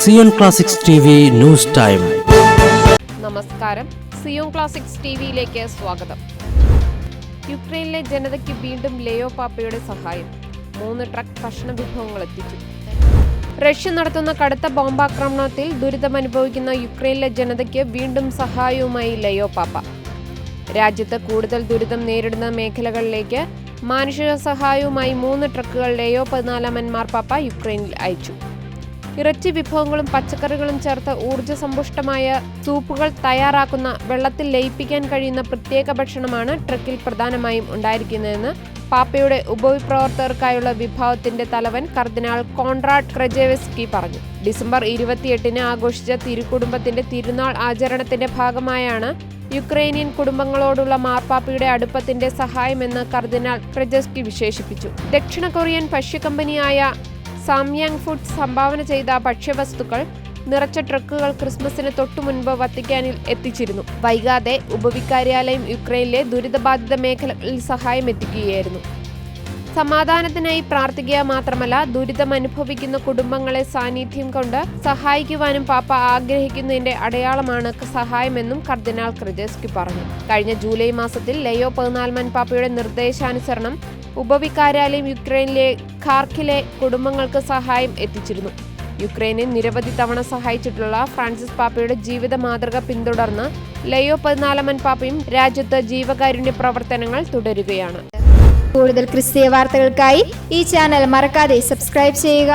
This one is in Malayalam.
Zion classics news time. നമസ്കാരം. സിയോൺ ക്ലാസിക്സ് ടി വിയിലേക്ക് സ്വാഗതം. യുക്രൈനിലെ ജനതയ്ക്ക് വീണ്ടും ലേയോ പാപ്പയുടെ സഹായം. മൂന്ന് ട്രക്ക് ഭക്ഷണ വിഭവങ്ങൾ എത്തിച്ചു. റഷ്യ നടത്തുന്ന കടുത്ത ബോംബാക്രമണത്തിൽ ദുരിതമനുഭവിക്കുന്ന യുക്രൈനിലെ ജനതയ്ക്ക് വീണ്ടും സഹായവുമായി ലയോ പാപ്പ. രാജ്യത്ത് കൂടുതൽ ദുരിതം നേരിടുന്ന മേഖലകളിലേക്ക് മാനുഷിക സഹായവുമായി മൂന്ന് ട്രക്കുകൾ ലയോ പതിനാലാമൻ പാപ്പ യുക്രൈനിൽ അയച്ചു. ഇറച്ചി വിഭവങ്ങളും പച്ചക്കറികളും ചേർത്ത് ഊർജസമ്പുഷ്ടമായ സൂപ്പുകൾ തയ്യാറാക്കുന്ന വെള്ളത്തിൽ ലയിപ്പിക്കാൻ കഴിയുന്ന പ്രത്യേക ഭക്ഷണമാണ് ട്രക്കിൽ പ്രധാനമായും ഉണ്ടായിരിക്കുന്നതെന്ന് പാപ്പയുടെ ഉപവിപ്രവർത്തകർക്കായുള്ള വിഭാഗത്തിന്റെ തലവൻ കർദിനാൾ കോൺറാഡ് ക്രജേവസ്കി പറഞ്ഞു. ഡിസംബർ ഇരുപത്തിയെട്ടിന് ആഘോഷിച്ച തിരുക്കുടുംബത്തിന്റെ തിരുനാൾ ആചരണത്തിന്റെ ഭാഗമായാണ് യുക്രൈനിയൻ കുടുംബങ്ങളോടുള്ള മാർപ്പാപ്പയുടെ അടുപ്പത്തിന്റെ സഹായമെന്ന് കർദിനാൾ ക്രജസ്കി വിശേഷിപ്പിച്ചു. ദക്ഷിണ കൊറിയൻ ഭക്ഷ്യകമ്പനിയായ സാംയാങ് ഫുഡ്സ് സംഭാവന ചെയ്ത ഭക്ഷ്യവസ്തുക്കൾ നിറച്ച ട്രക്കുകൾ ക്രിസ്മസിന് തൊട്ടു മുൻപ് വത്തിക്കാനിൽ എത്തിച്ചിരുന്നു. വൈകാതെ ഉപവിക്കാര്യാലയം യുക്രൈനിലെ ദുരിതബാധിത മേഖലകളിൽ സഹായം എത്തിക്കുകയായിരുന്നു. സമാധാനത്തിനായി പ്രാർത്ഥിക്കുക മാത്രമല്ല ദുരിതം അനുഭവിക്കുന്ന കുടുംബങ്ങളെ സാന്നിധ്യം കൊണ്ട് സഹായിക്കുവാനും പാപ്പ ആഗ്രഹിക്കുന്നതിന്റെ അടയാളമാണ് സഹായമെന്നും കർദിനാൾ ക്രിജസ്കി പറഞ്ഞു. കഴിഞ്ഞ ജൂലൈ മാസത്തിൽ ലയോ പതിനാൽമൻ പാപ്പയുടെ നിർദ്ദേശാനുസരണം ഉപവികാര്യാലയം യുക്രൈനിലെ ഖാർക്കിലെ കുടുംബങ്ങൾക്ക് സഹായം എത്തിച്ചിരുന്നു. യുക്രൈനെ നിരവധി തവണ സഹായിച്ചിട്ടുള്ള ഫ്രാൻസിസ് പാപ്പയുടെ ജീവിത മാതൃക പിന്തുടർന്ന് ലയോ പതിനാലാമൻ പാപ്പയും രാജ്യത്ത് ജീവകാരുണ്യ പ്രവർത്തനങ്ങൾ തുടരുകയാണ്. കൂടുതൽ ക്രിസ്തീയ വാർത്തകൾക്കായി ഈ ചാനൽ മറക്കാതെ സബ്സ്ക്രൈബ് ചെയ്യുക.